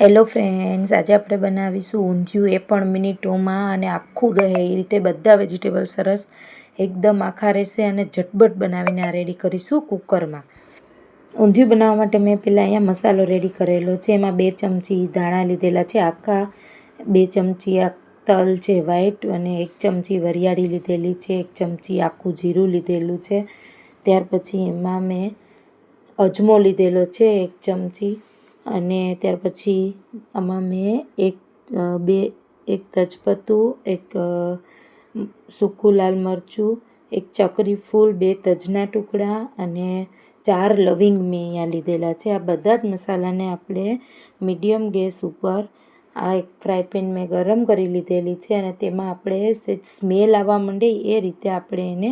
Hello friends આજે આપણે બનાવીશું ઊંધિયું એ પણ મિનિટોમાં અને આખું રહે, એ રીતે બધા વેજીટેબલ સરસ એકદમ આખા રહેશે અને ઝટબટ બનાવીને આ રેડી કરીશું કુકરમાં. ઊંધિયું બનાવવા માટે મેં પહેલાં અહીંયા મસાલો રેડી કરેલો છે, એમાં બે ચમચી ધાણા લીધેલા છે, આખા બે ચમચી આ તલ છે વ્હાઈટ અને એક ચમચી વરિયાળી લીધેલી છે, એક ચમચી આખું જીરું લીધેલું છે, ત્યાર પછી એમાં મેં અજમો લીધેલો છે, એક ચમચી અને ત્યાર પછી આમાં મેં એક બે, એક તજપત્તું, એક સૂકું લાલ મરચું, એક ચકરી ફૂલ, બે તજના ટુકડા અને ચાર લવિંગ મેં અહીંયા લીધેલા છે. આ બધા જ મસાલાને આપણે મીડિયમ ગેસ ઉપર આ એક ફ્રાય પેન મેં ગરમ કરી લીધેલી છે અને તેમાં આપણે સ્મેલ આવવા માંડે એ રીતે આપણે એને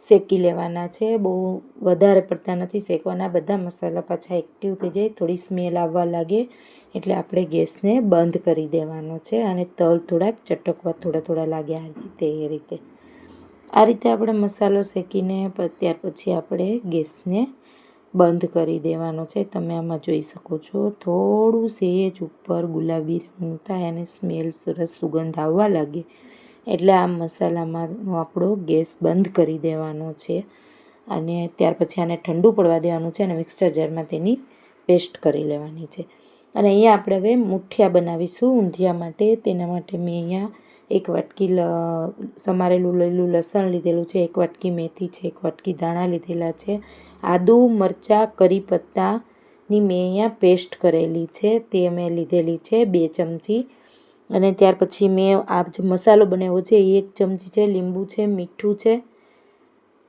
શેકી લેવાના છે. બહુ વધારે પડતા નથી શેકવાના. બધા મસાલા પાછા એક્ટિવ થઈ જાય. થોડી સ્મેલ આવવા લાગે. એટલે આપણે ગેસને બંધ કરી દેવાનો છે અને તલ થોડાક ચટકવા થોડા થોડા લાગે આ રીતે એ રીતે. આ રીતે આપણે મસાલો શેકીને ત્યાર પછી આપણે ગેસને બંધ કરી દેવાનો છે. તમે આમાં જોઈ શકો છો. થોડું સેજ ઉપર ગુલાબી રંગનું થાય અને સ્મેલ સરસ સુગંધ આવવા લાગે. એટલે આ મસાલામાં આપણો ગેસ બંધ કરી દેવાનો છે. અને ત્યાર પછી આને ઠંડુ પડવા દેવાનું છે અને મિક્સર જારમાં તેની પેસ્ટ કરી લેવાની છે. અને અહીંયા આપણે હવે મુઠિયા બનાવીશું ઊંધિયા માટે. તેના માટે મેં અહીંયા એક વાટકી સમારેલું લીલું લસણ લીધેલું છે, એક વાટકી મેથી છે, એક વાટકી ધાણા લીધેલા છે. આદુ, મરચાં, કરી પત્તાની મેં અહીંયા પેસ્ટ કરેલી છે. તે મેં લીધેલી છે બે ચમચી અને ત્યાર પછી મેં આ જે મસાલો બનાવ્યો છે, એ એક ચમચી છે, લીંબુ છે, મીઠું છે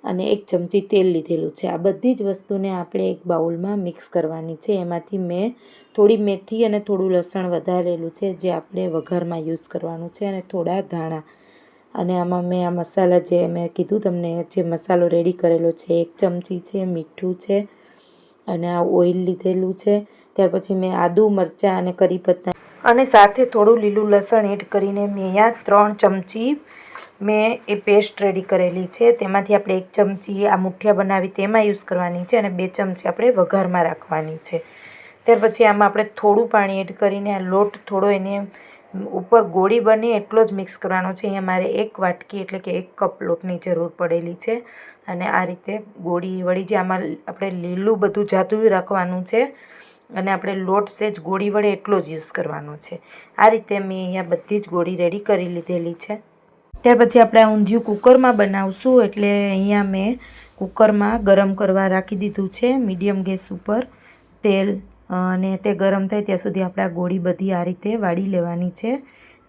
અને એક ચમચી તેલ લીધેલું છે. આ બધી જ વસ્તુને આપણે એક બાઉલમાં મિક્સ કરવાની છે. એમાંથી મેં થોડી મેથી અને થોડું લસણ વધારેલું છે, જે આપણે વઘારમાં યુઝ કરવાનું છે અને થોડા ધાણા. અને આમાં મેં આ મસાલા જે મેં કીધું તમને, જે મસાલો રેડી કરેલો છે, એક ચમચી છે, મીઠું છે અને આ ઓઇલ લીધેલું છે. ત્યાર પછી મેં આદુ મરચાં અને કરી પત્તા અને સાથે થોડું લીલું લસણ એડ કરીને મેં અહીંયા ત્રણ ચમચી મેં એ પેસ્ટ રેડી કરેલી છે. તેમાંથી આપણે એક ચમચી આ મુઠિયા બનાવી તેમાં યુઝ કરવાની છે અને બે ચમચી આપણે વઘારમાં રાખવાની છે. ત્યાર પછી આમાં આપણે થોડું પાણી એડ કરીને આ લોટ થોડો એને ઉપર ગોળી બને એટલો જ મિક્સ કરવાનો છે. અહીંયા મારે એક વાટકી એટલે કે એક કપ લોટની જરૂર પડેલી છે અને આ રીતે ગોળી વળી જે આમાં આપણે લીલું બધું જાતું રાખવાનું છે અને આપણે લોટ સેજ ગોળી વડે એટલો જ યુઝ કરવાનો છે. આ રીતે મેં અહીંયા બધી જ ગોળી રેડી કરી લીધેલી છે. ત્યાર પછી આપણે ઊંધિયું કુકરમાં બનાવશું એટલે અહીંયા મેં કુકરમાં ગરમ કરવા રાખી દીધું છે મીડિયમ ગેસ ઉપર તેલ અને તે ગરમ થાય ત્યાં સુધી આપણે આ ગોળી બધી આ રીતે વાળી લેવાની છે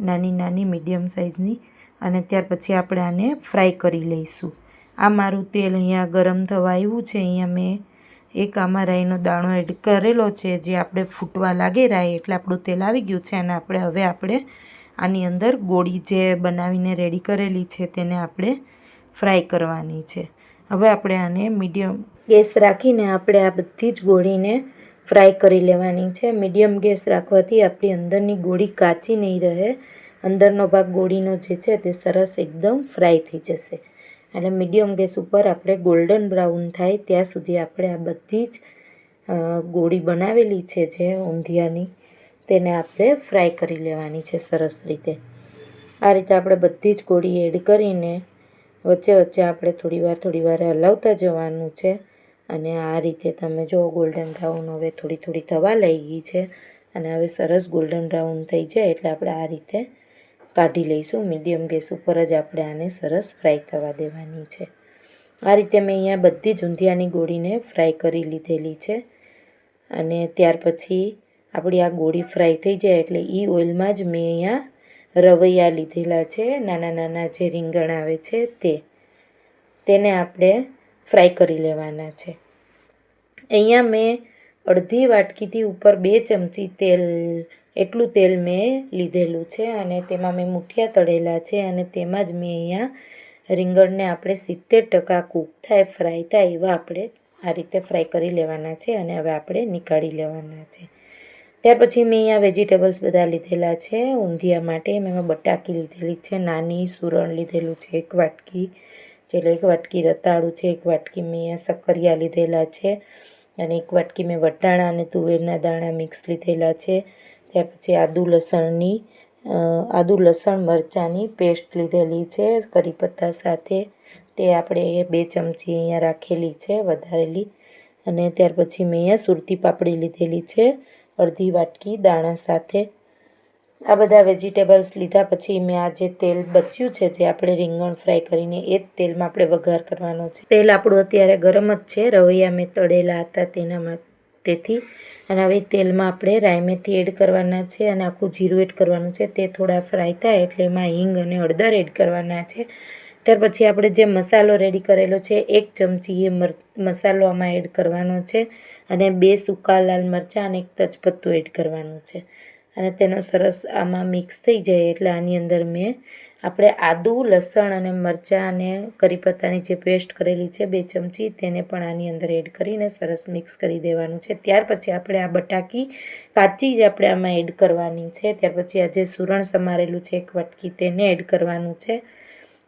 નાની નાની મીડિયમ સાઇઝની અને ત્યાર પછી આપણે આને ફ્રાય કરી લઈશું. આ મારું તેલ અહીંયા ગરમ થવા આવ્યું છે, અહીંયા મેં એક આમાં રાઈનો દાણો એડ કરેલો છે, જે આપણે ફૂટવા લાગે રાઈ એટલે આપણું તેલ આવી ગયું છે અને આપણે હવે આપણે આની અંદર ગોળી જે બનાવીને રેડી કરેલી છે તેને આપણે ફ્રાય કરવાની છે. હવે આપણે આને મીડિયમ ગેસ રાખીને આપણે આ બધી જ ગોળીને ફ્રાય કરી લેવાની છે. મીડિયમ ગેસ રાખવાથી આપણી અંદરની ગોળી કાચી નહીં રહે. અંદરનો ભાગ ગોળીનો જે છે તે સરસ એકદમ ફ્રાય થઈ જશે. એટલે મીડિયમ ગેસ ઉપર આપણે ગોલ્ડન બ્રાઉન થાય ત્યાં સુધી આપણે આ બધી જ ગોળી બનાવેલી છે જે ઊંધિયાની, તેને આપણે ફ્રાય કરી લેવાની છે સરસ રીતે. આ રીતે આપણે બધી જ ગોળી એડ કરીને વચ્ચે વચ્ચે આપણે થોડીવાર થોડીવાર હલાવતા જવાનું છે. અને આ રીતે તમે જો ગોલ્ડન બ્રાઉન હવે થોડી થોડી થવા લાગી છે અને હવે સરસ ગોલ્ડન બ્રાઉન થઈ જાય એટલે આપણે આ રીતે કાઢી લઈશું. મીડિયમ ગેસ ઉપર જ આપણે આને સરસ ફ્રાય થવા દેવાની છે. આ રીતે મેં અહીંયા બધી જ ગોળીને ફ્રાય કરી લીધેલી છે. અને ત્યાર પછી આપણી આ ગોળી ફ્રાય થઈ જાય એટલે એ ઓઇલમાં જ મેં અહીંયા રવૈયા લીધેલા છે. નાના નાના જે રીંગણ આવે છે તે. તેને આપણે ફ્રાય કરી લેવાના છે. અહીંયા મેં અડધી વાટકીથી ઉપર બે ચમચી તેલ એટલું તેલ મેં લીધેલું છે અને તેમાં મેં મુઠિયા તળેલા છે અને તેમાં જ મેં અહીંયા રીંગણને આપણે સિત્તેર ટકા કૂક થાય, ફ્રાય થાય એવા આપણે આ રીતે ફ્રાય કરી લેવાના છે અને હવે આપણે નીકાળી લેવાના છે. ત્યાર પછી મેં અહીંયા વેજીટેબલ્સ બધા લીધેલા છે, ઊંધિયા માટે મેં બટાકી લીધેલી છે, નાની સુરણ લીધેલું છે, એક વાટકી એટલે એક વાટકી રતાળું છે, એક વાટકી મેં અહીંયા સક્કરિયા લીધેલા છે અને એક વાટકી મેં વટાણા અને તુવેરના દાણા મિક્સ લીધેલા છે. ત્યાર પછી આદુ લસણની આદુ લસણ મરચાંની પેસ્ટ લીધેલી છે, કરી પત્તા સાથે. તે આપણે બે ચમચી અહીંયા રાખેલી છે, વધારેલી. અને ત્યાર પછી મેં અહીંયા સુરતી પાપડી લીધેલી છે, અડધી વાટકી દાણા સાથે. આ બધા વેજીટેબલ્સ લીધા પછી મેં આ જે તેલ બચ્યું છે, જે આપણે રીંગણ ફ્રાય કરીને એ જ તેલમાં આપણે વઘાર કરવાનો છે. તેલ આપણું અત્યારે ગરમ જ છે, રવૈયા મેં તળેલા હતા તેનામાં તેથી, અને હવે તેલમાં આપણે રાઈ મેથી એડ કરવાના છે અને આખું જીરું એડ કરવાનું છે. તે થોડા ફ્રાય થાય એટલે એમાં હિંગ અને હળદર એડ કરવાના છે. ત્યાર પછી આપણે જે મસાલો રેડી કરેલો છે, એક ચમચી એ મસાલો આમાં એડ કરવાનો છે અને બે સૂકા લાલ મરચાં અને એક તજપત્તું એડ કરવાનું છે. અને તેનો સરસ આમાં મિક્સ થઈ જાય એટલે આની અંદર મેં આપણે આદું, લસણ અને મરચાં અને કરીપત્તાની જે પેસ્ટ કરેલી છે, બે ચમચી તેને પણ આની અંદર એડ કરીને સરસ મિક્સ કરી દેવાનું છે. ત્યાર પછી આપણે આ બટાકી કાચી જ આપણે આમાં એડ કરવાની છે. ત્યાર પછી આ જે સુરણ સમારેલું છે, એક વાટકી તેને એડ કરવાનું છે.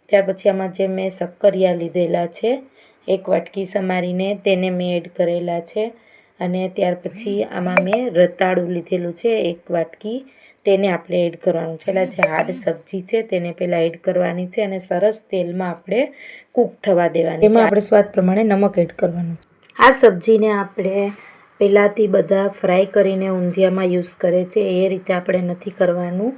ત્યાર પછી આમાં જે મેં શક્કરિયા લીધેલા છે, એક વાટકી સમારીને તેને મેં એડ કરેલા છે. અને ત્યાર પછી આમાં મેં રતાળું લીધેલું છે, એક વાટકી. તેને આપણે એડ કરવાનું છે. એટલે જે હાર્ડ સબ્જી છે તેને પહેલાં એડ કરવાની છે અને સરસ તેલમાં આપણે કૂક થવા દેવાની એમાં આપણે સ્વાદ પ્રમાણે નમક એડ કરવાનું. આ સબ્જીને આપણે પહેલાંથી બધા ફ્રાય કરીને ઊંધિયામાં યુઝ કરે છે. એ રીતે આપણે નથી કરવાનું.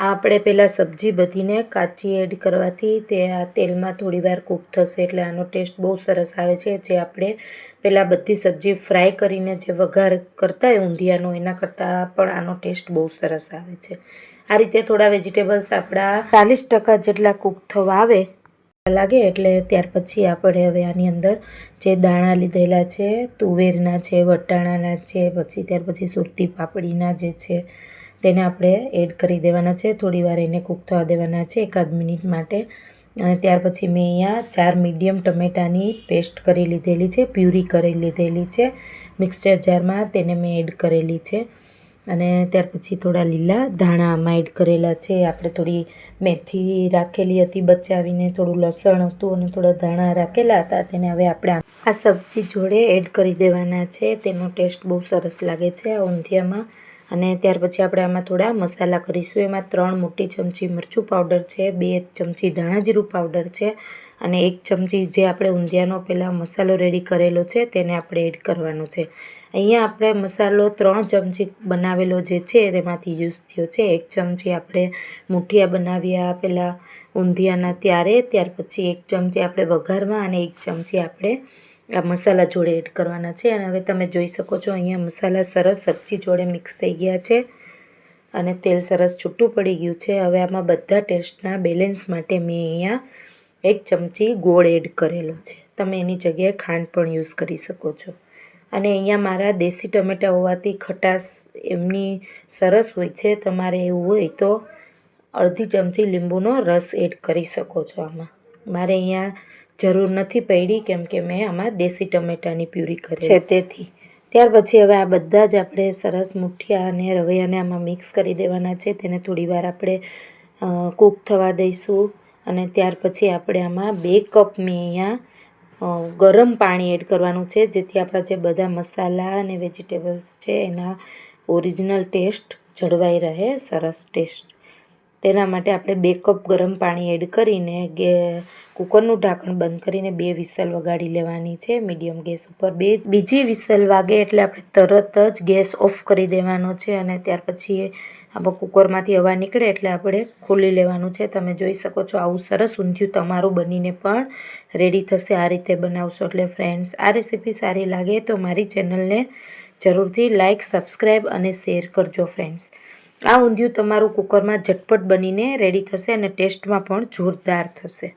આપણે પહેલાં સબ્જી બધીને કાચી એડ કરવાથી તે આ તેલમાં થોડી વાર કૂક થશે એટલે આનો ટેસ્ટ બહુ સરસ આવે છે. જે આપણે પહેલાં બધી સબ્જી ફ્રાય કરીને જે વઘાર કરતા હોય ઊંધિયાનો, એના કરતાં પણ આનો ટેસ્ટ બહુ સરસ આવે છે. આ રીતે થોડા વેજીટેબલ્સ આપણા ચાલીસ ટકા જેટલા કૂક થવા આવે લાગે એટલે ત્યાર પછી આપણે હવે આની અંદર જે દાણા લીધેલા છે, તુવેરના છે, વટાણાના છે, પછી ત્યાર પછી સુરતી પાપડીના જે છે તેને આપણે એડ કરી દેવાના છે. થોડી વાર એને કૂક થવા દેવાના છે એકાદ મિનિટ માટે. અને ત્યાર પછી મેં અહીંયા ચાર મીડિયમ ટમેટાની પેસ્ટ કરી લીધેલી છે, પ્યુરી કરી લીધેલી છે. મિક્સચર જારમાં તેને મેં એડ કરેલી છે. અને ત્યાર પછી થોડા લીલા ધાણા આમાં એડ કરેલા છે. આપણે થોડી મેથી રાખેલી હતી બચાવીને થોડું લસણ હતું અને થોડા ધાણા રાખેલા હતા. તેને હવે આપણે આ સબ્જી જોડે એડ કરી દેવાના છે. તેનો ટેસ્ટ બહુ સરસ લાગે છે આ ઊંધિયામાં. અને ત્યાર પછી આપણે આમાં થોડા મસાલા કરીશું. એમાં ત્રણ મોટી ચમચી મરચું પાવડર છે, બે ચમચી ધાણાજીરું પાવડર છે અને એક ચમચી જે આપણે ઊંધિયાનો પહેલાં મસાલો રેડી કરેલો છે તેને આપણે એડ કરવાનો છે. અહીંયા આપણે મસાલો ત્રણ ચમચી બનાવેલો જે છે તેમાંથી યુઝ થયો છે. એક ચમચી આપણે મુઠિયા બનાવ્યા પહેલાં ઊંધિયાના ત્યારે, ત્યાર પછી એક ચમચી આપણે વઘારમાં અને એક ચમચી આપણે આ મસાલા જોડે એડ કરવાના છે અને હવે તમે જોઈ શકો છો અહીંયા મસાલા સરસ સબ્જી જોડે મિક્સ થઈ ગયા છે અને તેલ સરસ છૂટું પડી ગયું છે. હવે આમાં બધા ટેસ્ટના બેલેન્સ માટે મેં અહીંયા એક ચમચી ગોળ એડ કરેલો છે. તમે એની જગ્યાએ ખાંડ પણ યુઝ કરી શકો છો. અને અહીંયા મારા દેશી ટમેટા હોવાથી ખટાશ એમની સરસ હોય છે. તમારે એવું હોય તો અડધી ચમચી લીંબુનો રસ એડ કરી શકો છો આમાં. મારે અહીંયા જરૂર નથી પડી કેમ કે મેં આમાં દેશી ટમેટાની પ્યુરી કરી છે તેથી. ત્યાર પછી હવે આ બધા જ આપણે સરસ મુઠિયા અને રવૈયાને આમાં મિક્સ કરી દેવાના છે. તેને થોડીવાર આપણે કૂક થવા દઈશું અને ત્યાર પછી આપણે આમાં બે કપ મેં અહીંયા ગરમ પાણી એડ કરવાનું છે. જેથી આપણા જે બધા મસાલા અને વેજીટેબલ્સ છે એના ઓરિજિનલ ટેસ્ટ જળવાઈ રહે, સરસ ટેસ્ટ તેના માટે આપણે બે કપ ગરમ પાણી એડ કરીને ગે કુકરનું ઢાંકણ બંધ કરીને બે વિસલ વગાડી લેવાની છે. મીડિયમ ગેસ ઉપર બે બીજી વિસલ વાગે એટલે આપણે તરત જ ગેસ ઓફ કરી દેવાનો છે અને ત્યાર પછી આપણે કુકરમાંથી હવા નીકળે એટલે આપણે ખોલી લેવાનું છે. તમે જોઈ શકો છો આવું સરસ ઊંધિયું તમારું બનીને પણ રેડી થશે. આ રીતે બનાવશો એટલે ફ્રેન્ડ્સ આ રેસીપી સારી લાગે તો મારી ચેનલને જરૂરથી લાઇક સબસ્ક્રાઈબ અને શેર કરજો ફ્રેન્ડ્સ આ ઊંધિયું તમારું કુકરમાં ઝટપટ બનીને રેડી થશે અને ટેસ્ટમાં પણ જોરદાર થશે.